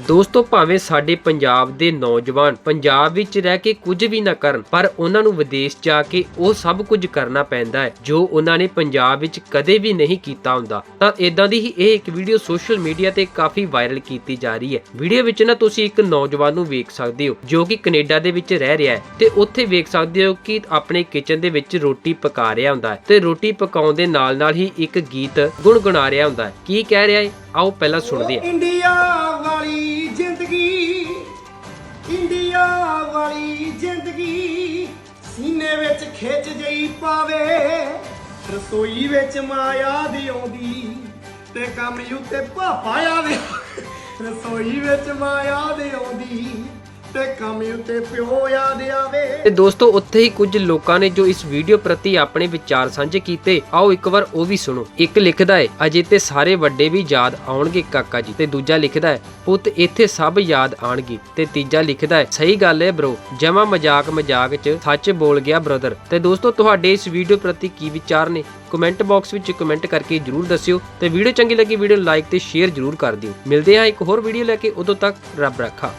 ਦੋਸਤੋ, ਭਾਵੇਂ ਸਾਡੇ ਪੰਜਾਬ ਦੇ ਨੌਜਵਾਨ ਪੰਜਾਬ ਵਿੱਚ ਰਹਿ ਕੇ ਕੁਝ ਵੀ ਨਾ ਕਰਨ, ਪਰ ਉਹਨਾਂ ਨੂੰ ਵਿਦੇਸ਼ ਜਾ ਕੇ ਉਹ ਸਭ ਕੁਝ ਕਰਨਾ ਪੈਂਦਾ ਹੈ, ਜੋ ਉਹਨਾਂ ਨੇ ਪੰਜਾਬ ਵਿੱਚ ਕਦੇ ਵੀ ਨਹੀਂ ਕੀਤਾ ਹੁੰਦਾ। ਤਾਂ ਇਦਾਂ ਦੀ ਹੀ ਇਹ ਇੱਕ ਵੀਡੀਓ ਸੋਸ਼ਲ ਮੀਡੀਆ ਤੇ ਕਾਫੀ ਵਾਇਰਲ ਕੀਤੀ ਜਾ ਰਹੀ ਹੈ। ਵੀਡੀਓ ਵਿੱਚ ਨਾ ਤੁਸੀਂ ਇੱਕ ਨੌਜਵਾਨ ਨੂੰ ਵੇਖ ਸਕਦੇ ਹੋ, ਜੋ ਕਿ ਕੈਨੇਡਾ ਦੇ ਵਿੱਚ ਰਹਿ ਰਿਹਾ ਹੈ ਤੇ ਉੱਥੇ ਵੇਖ ਸਕਦੇ ਹੋ ਕਿ ਆਪਣੇ ਕਿਚਨ ਦੇ ਵਿੱਚ ਰੋਟੀ ਪਕਾ ਰਿਹਾ ਹੁੰਦਾ ਹੈ ਤੇ ਰੋਟੀ ਪਕਾਉਣ ਦੇ ਨਾਲ ਨਾਲ ਹੀ ਇੱਕ ਗੀਤ ਗੁੰਗੁਣਾ ਰਿਹਾ ਹੁੰਦਾ ਹੈ। ਕੀ ਕਹਿ ਰਿਹਾ ਹੈ ਆਓ ਪਹਿਲਾਂ ਸੁਣਦੇ ਹਾਂ। ਇੰਡੀਆ ਵਾਲੀ ਜ਼ਿੰਦਗੀ ਸੀਨੇ ਵਿੱਚ ਖਿੱਚ ਜਈ ਪਾਵੇ, ਰਸੋਈ ਵਿੱਚ ਮਾਇਆ ਦੀ ਆਉਂਦੀ ਤੇ ਕੰਮ ਉੱਤੇ ਭਾਪਾ ਆਵੇ। ਰਸੋਈ ਵਿੱਚ ਮਾਇਆ ਦੀ ਆਉਂਦੀ ਤੇ ਕੰਮ ਉੱਤੇ ਪਿਓ ਯਾਦ ਆਵੇ। ਤੇ ਦੋਸਤੋ, ਉੱਥੇ ਹੀ ਕੁਝ ਲੋਕਾਂ ਨੇ ਜੋ ਇਸ ਵੀਡੀਓ ਪ੍ਰਤੀ ਆਪਣੇ ਵਿਚਾਰ ਸਾਂਝੇ ਕੀਤੇ, ਆਓ ਇੱਕ ਵਾਰ ਉਹ ਵੀ ਸੁਣੋ। ਇੱਕ ਲਿਖਦਾ ਹੈ, ਅਜੇ ਤੇ ਸਾਰੇ ਵੱਡੇ ਵੀ ਯਾਦ ਆਉਣਗੇ ਕਾਕਾ ਜੀ। ਤੇ ਦੂਜਾ ਲਿਖਦਾ ਹੈ, ਪੁੱਤ, ਇੱਥੇ ਸਭ ਯਾਦ ਆਣਗੇ ਤੇ ਤੀਜਾ ਲਿਖਦਾ ਹੈ, ਸਹੀ ਗੱਲ ਹੈ ਬ్రో ਜਮਾ ਮਜ਼ਾਕ ਮਜ਼ਾਕ 'ਚ ਸੱਚ ਬੋਲ ਗਿਆ ਬ੍ਰਦਰ ਤੇ ਦੋਸਤੋ, ਤੁਹਾਡੇ ਇਸ ਵੀਡੀਓ ਪ੍ਰਤੀ ਕੀ ਵਿਚਾਰ ਨੇ? ਕਮੈਂਟ ਬਾਕਸ ਵਿੱਚ ਕਮੈਂਟ ਕਰਕੇ ਜਰੂਰ ਦੱਸਿਓ ਤੇ ਵੀਡੀਓ ਚੰਗੀ ਲੱਗੀ, ਵੀਡੀਓ ਨੂੰ ਲਾਈਕ ਤੇ ਸ਼ੇਅਰ ਜਰੂਰ ਕਰ ਦਿਓ। ਮਿਲਦੇ ਹਾਂ ਇੱਕ ਹੋਰ ਵੀਡੀਓ ਲੈ ਕੇ, ਉਦੋਂ ਤੱਕ ਰੱਬ ਰੱਖਾ।